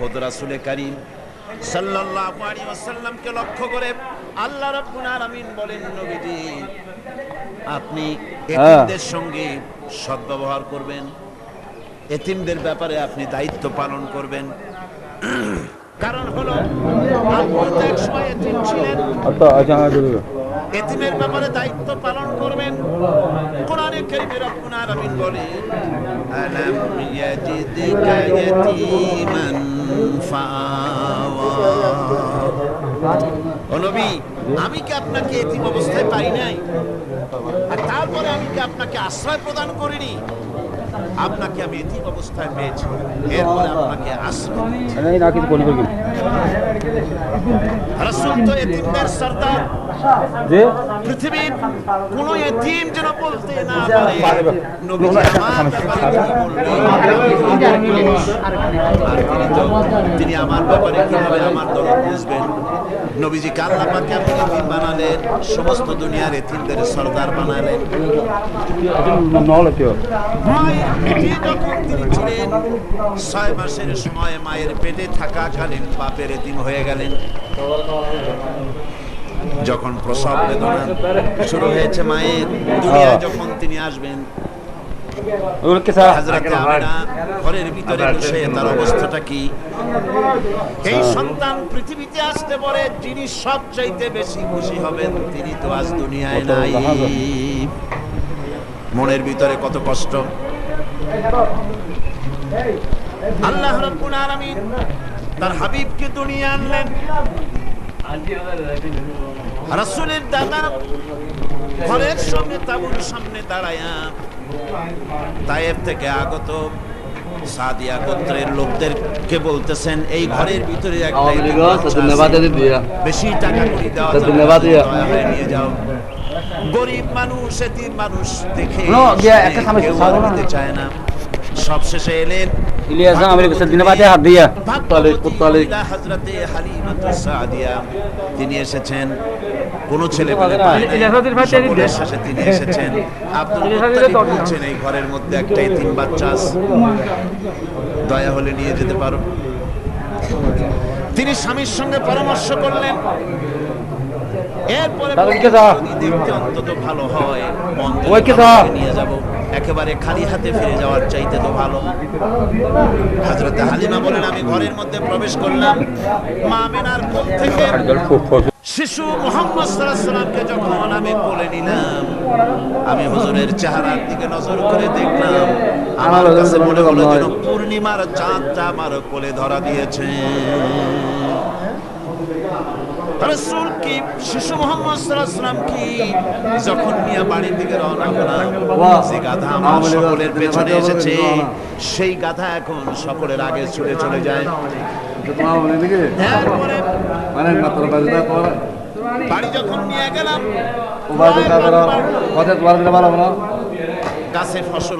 খোদ রাসুলে করিম সাল্লাল্লাহু আলাইহি ওয়াসাল্লামকে লক্ষ্য করে আল্লাহ রাব্বুল আলামিন বলেন নবীজি আপনি এতিমদের সঙ্গে সদ্ব্যবহার করবেন। এতিমদের ব্যাপারে আপনি দায়িত্ব পালন করবেন। কারণ হলো আপনি তো এক সময় এতিম ছিলেন। আচ্ছা আচ্ছা হ্যাঁ এতিমের ব্যাপারে দায়িত্ব পালন করবেন। কোরআনে কারীমে রব্বুল আলামিন বলে, আলাম ইয়াজিদিকা ইয়াতীমান ফাআওয়া। ও নবী, আমি কি আপনাকে এতিম অবস্থায় পাই নাই? আর তারপরে আমি কি আপনাকে আশ্রয় প্রদান করিনি? আপনাকে আমি এতিম অবস্থায় পেয়েছি। এরপরে আপনাকে আশ্রয় রাসূল তো এতিমদের সর্দার। পৃথিবীর কোন এতিম যেন বলতে না পারে। নবীজি আমার তিনি আমার ব্যাপারে কীভাবে আমার দরদ বুঝবেন? নবীজি কাল্লা পাকে আপনি এতিম বানালেন? সমস্ত দুনিয়ার এতিমদের সর্দার বানালেন? যখন তিনি ছিলেন ছয় মাসের সময় মায়ের পেটে থাকাকালীন বাপের এতিম হয়ে গেলেন। যখন প্রসব বেদনা শুরু হয়েছে মায়ের দুনিয়ায় যখন তিনি আসবেন ঘরের ভিতরে বসে তার অবস্থাটা কি? এই সন্তান পৃথিবীতে আসতে পরে যিনি সবচাইতে বেশি খুশি হবেন তিনি তো আজ দুনিয়ায় নাই। মনের ভিতরে কত কষ্ট। আল্লাহ রাব্বুল আলামিন তার হাবিবকে দুনিয়া আনলেন। রাসূলের দাদা ঘরের সামনে তাবুর সামনে দাঁড়ায়া তায়েব থেকে আগত সাদিয়া গোত্রের লোকদেরকে বলতেছেন এই ঘরের ভিতরে একটা বেশি টাকা করে দেওয়া যাবে নিয়ে যাও। গরিব মানুষ মানুষ দেখে কেউ চায় না। সব শেষে এলেন ইলিয়াস আমি কাছে দিনবাদে হাত দিয়া। পুত্তালিক, পুত্তালিক। হজরতে হালিমাতু সাদিয়া তিনি এসেছেন। কোন ছেলে পেলে সকলের শেষে তিনি এসেছেন। আব্দুল মুত্তালিব বলছেন এই ঘরের মধ্যে একটা এতিম বাচ্চা আছে। দয়া হলে নিয়ে যেতে পারো। তিনি স্বামীর সঙ্গে পরামর্শ করলেন। এরপরে দেখতে অন্তত ভালো হয় নিয়ে যাব। একেবারে খালি হাতে ফিরে যাওয়ার চাইতে তো ভালো। হাজরতে হালিমা বলেন, আমি ঘরের মধ্যে প্রবেশ করলাম। মা মেনার কোল থেকে শিশু মোহাম্মদ সাল্লামকে যখন আমি কোলে নিলাম আমি হুজুরের চেহারার দিকে নজর করে দেখলাম আমার কাছে মনে হলো যেন পূর্ণিমার চাঁদটা আমার কোলে ধরা দিয়েছে। রসুল কি শিশু মোহাম্মদ সাল্লাম কি যখন নিয়ে বাড়ির দিকে রওনা হলাম যে গাধা আমার সকলের পেছনে এসেছে সেই গাধা এখন সকলের আগে ছুটে চলে যায়। মানে মাত্র বাজে পরে বাড়ি যখন নিয়ে গেলাম ও বাজে কথা তোমার ভালো না গাছে ফসল